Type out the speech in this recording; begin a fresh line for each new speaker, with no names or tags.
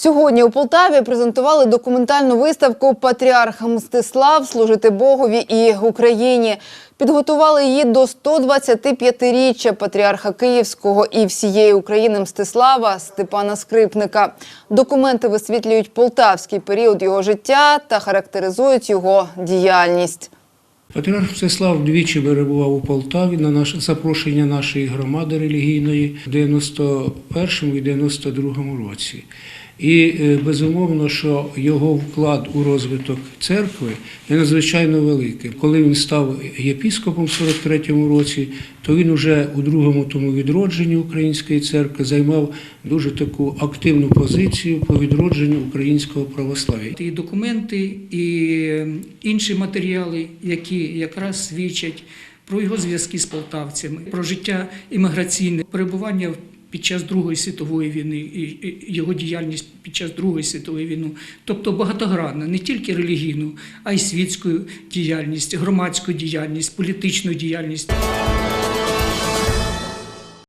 Сьогодні у Полтаві презентували документальну виставку Патріарх Мстислав служити Богові і Україні. Підготували її до 125-річчя патріарха Київського і всієї України Мстислава Степана Скрипника. Документи висвітлюють полтавський період його життя та характеризують його діяльність.
Патріарх Всеслав двічі перебував у Полтаві на наше запрошення нашої громади релігійної в 91-му і 92-му році. І е, безумовно, що його вклад у розвиток церкви є надзвичайно великим. Коли він став єпіскопом в 43-му році, то він уже у другому тому відродженні української церкви займав дуже таку активну позицію по відродженню українського православ'я.
і документи, і інші матеріали, які якраз свідчать про його зв'язки з полтавцями, про життя імміграційне, перебування під час Другої світової війни і його діяльність під час Другої світової війни, тобто багатогранна, не тільки релігійну, а й світську діяльність, громадську діяльність, політичну діяльність.